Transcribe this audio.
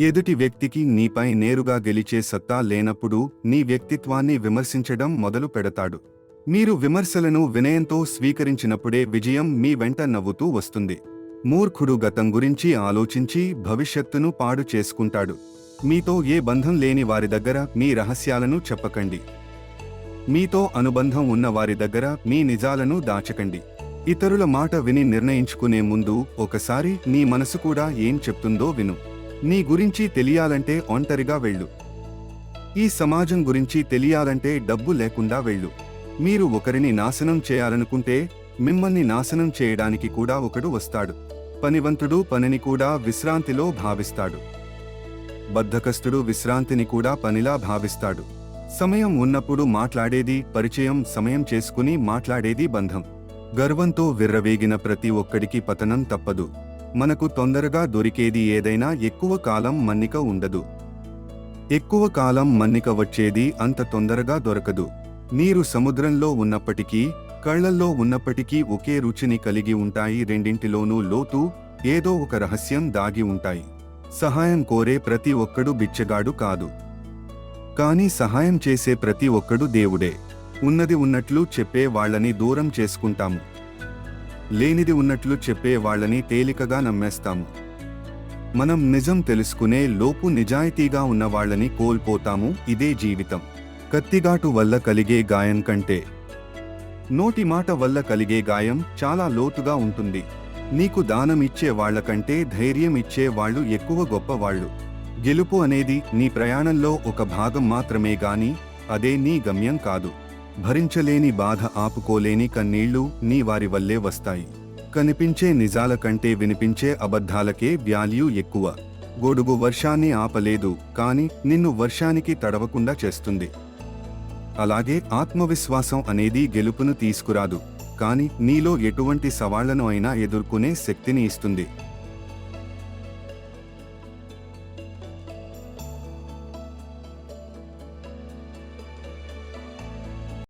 ఎదుటి వ్యక్తికి నీపై నేరుగా గెలిచే సత్తా లేనప్పుడు నీ వ్యక్తిత్వాన్ని విమర్శించడం మొదలు పెడతాడు. మీరు విమర్శలను వినయంతో స్వీకరించినప్పుడే విజయం మీ వెంట నవ్వుతూ వస్తుంది. మూర్ఖుడు గతం గురించి ఆలోచించి భవిష్యత్తును పాడు చేసుకుంటాడు. మీతో ఏ బంధం లేని వారి దగ్గర మీ రహస్యాలను చెప్పకండి. మీతో అనుబంధం ఉన్న వారి దగ్గర మీ నిజాలను దాచకండి. ఇతరుల మాట విని నిర్ణయించుకునే ముందు ఒకసారి నీ మనసు కూడా ఏం చెప్తుందో విను. నీ గురించి తెలియాలంటే ఒంటరిగా వెళ్ళు. ఈ సమాజం గురించి తెలియాలంటే డబ్బు లేకుండా వెళ్ళు. మీరు ఒకరిని నాశనం చేయాలనుకుంటే మిమ్మల్ని నాశనం చేయడానికి కూడా ఒకడు వస్తాడు. పనివంతుడు పనిని కూడా విశ్రాంతిలో భావిస్తాడు. బద్ధకస్తుడు విశ్రాంతిని కూడా పనిలా భావిస్తాడు. సమయం ఉన్నప్పుడు మాట్లాడేది పరిచయం సమయం చేసుకుని మాట్లాడేది బంధం. గర్వంతో విర్రవేగిన ప్రతి ఒక్కడికి పతనం తప్పదు. మనకు తొందరగా దొరికేది ఏదైనా ఎక్కువ కాలం మన్నిక ఉండదు. ఎక్కువ కాలం మన్నిక వచ్చేది అంత తొందరగా దొరకదు. నీరు సముద్రంలో ఉన్నప్పటికీ కళ్ళల్లో ఉన్నప్పటికీ ఒకే రుచిని కలిగి ఉంటాయి రెండింటిలోనూ లోతు ఏదో ఒక రహస్యం దాగి ఉంటాయి. సహాయం కోరే ప్రతి ఒక్కడు బిచ్చగాడు కాదు. కానీ సహాయం చేసే ప్రతి ఒక్కడు దేవుడే. ఉన్నది ఉన్నట్లు చెప్పే వాళ్ళని దూరం చేసుకుంటాము. లేనిది ఉన్నట్లు చెప్పే వాళ్ళని తేలికగా నమ్మేస్తాము. మనం నిజం తెలుసుకునే లోపు నిజాయితీగా ఉన్న వాళ్ళని కోల్పోతాము ఇదే జీవితం. కత్తిగాటు వల్ల కలిగే గాయం కంటే. నోటి మాట వల్ల కలిగే గాయం చాలా లోతుగా ఉంటుంది. నీకు దానం ఇచ్చే వాళ్ళకంటే ధైర్యం ఇచ్చే వాళ్ళు ఎక్కువ గొప్పవాళ్ళు గెలుపు అనేది నీ ప్రయాణంలో ఒక భాగం మాత్రమే గాని అదే నీ గమ్యం కాదు. భరించలేని బాధ ఆపుకోలేని కన్నీళ్ళు నీ వారి వల్లే వస్తాయి. కనిపించే నిజాల కంటే వినిపించే అబద్ధాలకే వ్యాల్యూ ఎక్కువ. గొడుగు వర్షాన్ని ఆపలేదు కాని నిన్ను వర్షానికి తడవకుండా చేస్తుంది. అలాగే ఆత్మవిశ్వాసం అనేది గెలుపును తీసుకురాదు కాని నీలో ఎటువంటి సవాళ్ళను అయినా ఎదుర్కొనే శక్తిని ఇస్తుంది.